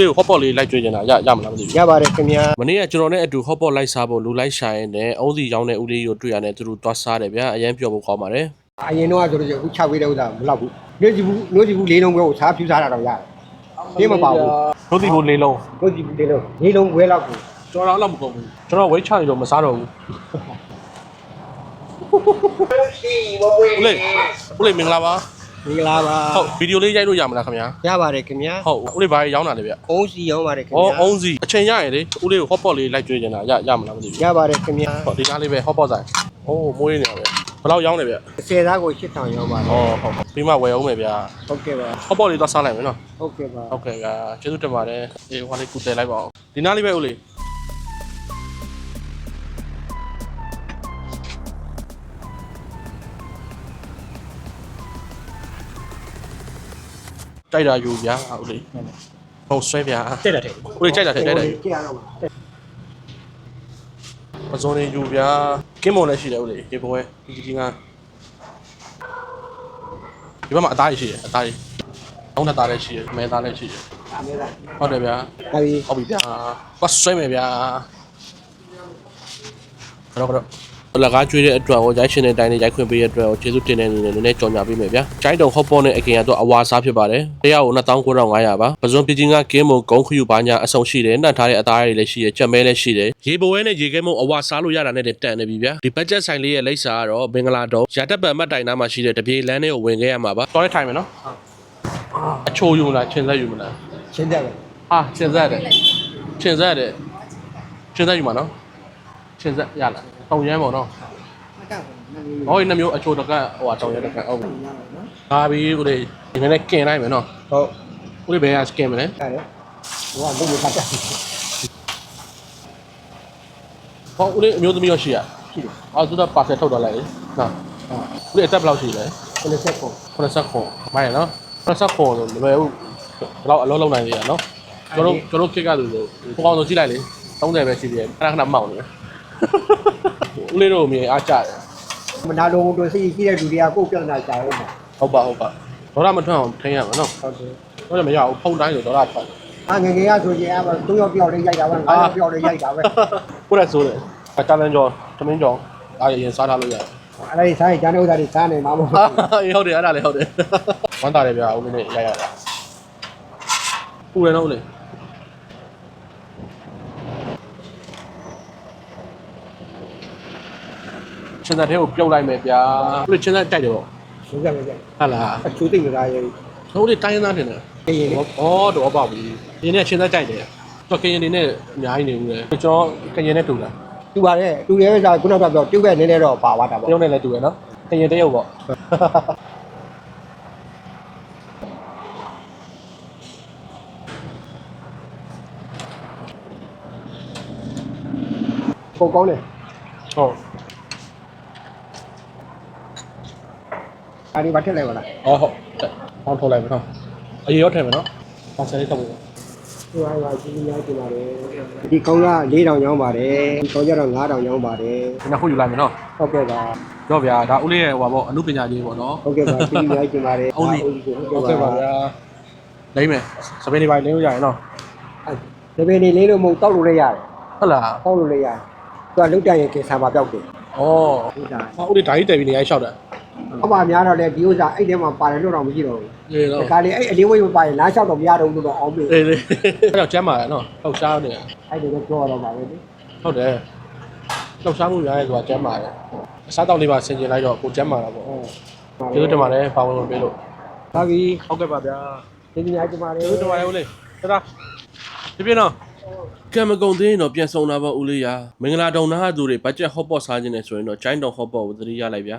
လေးကို hot pot လေးလိုက်ကြွေးနေတာရရမလားမသိဘူးရပါတယ်ခင်ဗျာမနေ့ကကျွန်တော်နဲ့အတူ hot pot လိုက်စားဖို့လူလိုက်ရှာရင်လည်းအုံးစီရောင်းတဲ့ဦးလေးကိုတွေ့ရတယ်သူတို့သွားစားတယ်ဗျာအရင်ပြောဖို့ကောင်းပါတယ်အရင်တော့ဆိုတော့အခု6ဝေးတဲ့ဥစ္စာမလောက်ဘူးမျိုးစီဘူးမျိုးစီဘူးလေးလုံးပဲကိုစားဖြူစားတာတော့ရတယ်ဒီမပါဘူးတို့ဒီကိုလေးလုံးမျိုးစီဘူးလေးလုံးလေးလုံးဝဲလောက်ကိုကျွန်တော်တော့မကုန်ဘူးကျွန်တော်ဝိတ်ချနေတော့မစားတော့ဘူးရှိမဝေးဦးလေးဦးလေးမင်္ဂလာပါ မင်္ဂလာပါဟုတ်ဗီဒီယိုလေးရိုက်လို့ရမလားခင်ဗျာရပါတယ်ခင်ဗျာဟုတ်ဦးလေးဘာရောင်းတာလဲဗျအုံးစီရောင်းပါတယ်ခင်ဩဗျာအုံးစီအချိန်ရရင်လေဦးလေးကို hot pot လေးလိုက်ကြွေးနေတာရရမလားမသိဘူးရပါတယ်ခင်ဗျာဟုတ်ဒီကားလေးပဲ hot pot ဆိုင်အိုးမွေးနေရပဲဘယ်လောက်ရောင်းလဲဗျ10သားကို8000ရောင်းပါတယ်ဩဟုတ်ဟုတ်ပြီးမှဝယ်အောင်မယ်ဗျာဟုတ်ကဲ့ပါ hot pot လေးသွားစားလိုက်မယ်နော်ဟုတ်ကဲ့ပါဟုတ်ကဲ့ဗျာကျေးဇူးတင်ပါတယ်အေးဟိုလေးကုတယ်လိုက်ပါအောင်ဒီနားလေးပဲဦးလေး တိုက်တာယူဗျာဦးလေးဟုတ်ဆွဲဗျာတက်တယ်တဲ့ဦးလေးကြိုက်တာတဲ့တဲ့ကြည့်ရတော့ပါပဇွန်လေးယူဗျာကင်းမွန်လည်းရှိတယ်ဦးလေးဒီဘဝဲဒီကြီးငါဒီဘက်မှာအသားကြီးရှိတယ်အသားကြီးအောင်းတဲ့သားလည်းရှိတယ်မဲသားလည်းရှိတယ်အမေလားဟုတ်တယ်ဗျာဟာဒီဟုတ်ပြီဗျာကွာဆွဲမယ်ဗျာကတော့ကတော့ လကားကျွေးတဲ့အတွက်ကိုရိုက်ရှင်တဲ့အတိုင်းနဲ့ရိုက်ခွင့်ပေးတဲ့အတွက်ကိုကျေးဇူးတင်တဲ့အနေနဲ့နည်းနည်းကြော်ညာပေးမယ်ဗျာကျိုင်းတုံဟော့ပေါ်နဲ့အကင်ကတော့အဝါစားဖြစ်ပါတယ်တရားကို29,500ပါပဇွန်ပြည်ချင်းကကင်းမုံဂုံးခယူပါညာအဆုံရှိတယ်နှံ့ထားတဲ့အသားတွေလည်းရှိတယ်ကြက်မဲလည်းရှိတယ်ရေဘဝဲနဲ့ရေခဲမုံအဝါစားလို့ရတာနဲ့တန်နေပြီဗျာဒီဘတ်ဂျက်ဆိုင်လေးရဲ့လိပ်စာကတော့ဘင်္ဂလာတုံရာတက်ပံမတ်တိုင်နားမှာရှိတဲ့တပြေလန်းလေးကိုဝင်ခဲ့ရမှာပါတော်ရဲထိုင်မယ်နော်အချိုးယူမလားချင်းဆက်ယူမလားရှင်းတယ်ပဲဟာချင်းဆက်တယ်ချင်းဆက်တယ်ချင်းဆက်ယူမှာနော် ချင်းဆက်ရလားတောင်ရမ်းပေါ့နော်ဟောဒီနှမျိုးအချိုးတကဟိုဟာတောင်ရမ်းတကဟုတ်ပြီဟာပြီဦးလေးဒီနေ့လည်းကင်လိုက်မယ်နော်ဟုတ်ဦးလေးဘယ်ကစကင်မလဲတယ်ဟိုကဘုံမဖတ်တယ်ဟောဦးလေးအမျိုးသမီးရောရှိရရှိတယ်အော်သူကပါဆယ်ထုတ်တော့လိုက်လေနော်ဦးလေးအသက်ဘယ်လောက်ရှိလဲ90ခု89မိုင်းရနော်89ဆိုလွယ်ဦးဘယ်လောက်အလုံးလုံးနိုင်သေးရနော်ကျွန်တော်ကျွန်တော်ခက်ကလူဆိုဟိုကောင်ဆိုကြည့်လိုက်လေ30ပဲရှိသေးတယ်ခဏခဏမောက်နေတယ် ဦးလေးတို့အမြင်အားကြတယ်မနာလုံးတို့စီရှိတဲ့လူတွေကကိုယ်ပြောင်းတာကြာရုံးပါဟုတ်ပါဟုတ်ပါဒေါ်လာမထွက်အောင်ထိန်းရမှာနော်ဟုတ်တယ်တော့လည်းမရဘူးဖုန်းတိုင်းဆိုဒေါ်လာထွက်အာငယ်ငယ်ကဆိုရင်အမ3ယောက်ပြောက်လေးရိုက်တာပဲ5ယောက်ပြောက်လေးရိုက်တာပဲကိုရက်ဆိုးတယ်အတာလန်ကျော်တမင်းကျော်အားရင်စားထားလို့ရတယ်အဲ့ဒါကြီးစားရင်ကျန်တဲ့ဥစ္စာတွေစားနေမှာမဟုတ်ဟာအေးဟုတ်တယ်အဲ့ဒါလည်းဟုတ်တယ်ဝမ်းသာတယ်ဗျာဦးလေးနဲ့ရရတာပူတယ်နော်ဦးလေး ချင်းတဲ့ထဲကိုပြုတ်လိုက်မယ်ဗျာဦးလေးချင်းတဲ့တိုက်တယ်ပေါ့ဘူးကြမယ်ကြဟုတ်လားအချူသိမသားရေးဦးလေးတိုင်းရင်းသားတင်တယ်အေးရင်ဩတော့ပေါ့ပြီဒီနေ့ချင်းတဲ့တိုက်တယ်တော့ကရင်နေနဲ့အများကြီးနေဦးတယ်ကျွန်တော်ကရင်နဲ့တူတာတူပါတယ်တူရဲစားခုနကပြောပြုတ်ခဲ့နည်းနည်းတော့ပါသွားတာတပေါ့ရုတ်နဲ့လည်းတူရယ်နော်ကရင်တရုတ်ပေါ့ပုံကောင်းတယ်ဟုတ် အဲ့ဒီဘာထက်လိုက်ပါလားဟောဟုတ်ပေါင်းထုတ်လိုက်မယ်နော်အရေးရောထည့်မယ်နော်ပေါင်းစလေးထုတ်ဖို့ဟိုဟာကြီးကြီးများကျင်ပါတယ်ဒီကောင်းက4000ရောင်းပါတယ်ဒီကောင်းကြတော့9000ရောင်းပါတယ်ဒီနောက်ခုယူလိုက်မယ်နော်ဟုတ်ကဲ့ပါတော့ဗျာဒါဦးလေးရဲ့ဟိုပါပေါ့အမှုပညာကြီးပေါ့နော်ဟုတ်ကဲ့ပါကြီးကြီးများကျင်ပါတယ်အုံးစီဟုတ်ကဲ့ပါဗျာလိမ့်မယ်စပင်းလေးပိုင်းလင်းလို့ရရင်နော်ဒီပင်လေးလေးလို့မဟုတ်တောက်လို့လည်းရတယ်ဟုတ်လားတောက်လို့လည်းရတယ်သူကလုတ်တရင်ကေဆာပါပြောက်တယ်ဩဟုတ်တာဟောဦးလေးဓာကြီးတယ်ပြီးနေရိုက်လျှောက်တယ် အမှများတော့လေဒီဥစ္စာအဲ့ထဲမှာပါတယ်လို့တော့မရှိတော့ဘူးအေးတော့ ဒီကလေးအဲ့အလေးဝေးမပါရင်လမ်းလျှောက်တော့မရတော့ဘူးလို့တော့အောင်းပြီအေးလေအဲ့တော့ကျမ်းပါရနော်လှောက်ရှားနေအဲ့ဒီတော့ပြောတော့ပါပဲလေဟုတ်တယ်လှောက်ရှားမှုများရဲဆိုတာကျမ်းပါရအစားတောက်လေးပါဆင်ကျင်လိုက်တော့ကိုကျမ်းပါတာပေါ့ကျေးဇူးတင်ပါတယ်ပါဝင်လို့ပေးလို့ပါပြီဟုတ်ကဲ့ပါဗျာဒီနေ့ကျင်ပါတယ်ကျေးဇူးတင်ပါတယ်ဦးလေးတဒါဒီပြနော်ကံမကုံသေးရင်တော့ပြန်ဆောင်တာပေါ့ဦးလေးရာမင်္ဂလာတုံနားသူတွေဘတ်ဂျက်ဟော့ပေါ့စားခြင်းနဲ့ဆိုရင်တော့ကျိုင်းတောင်ဟော့ပေါ့ကိုသတိရလိုက်ဗျာ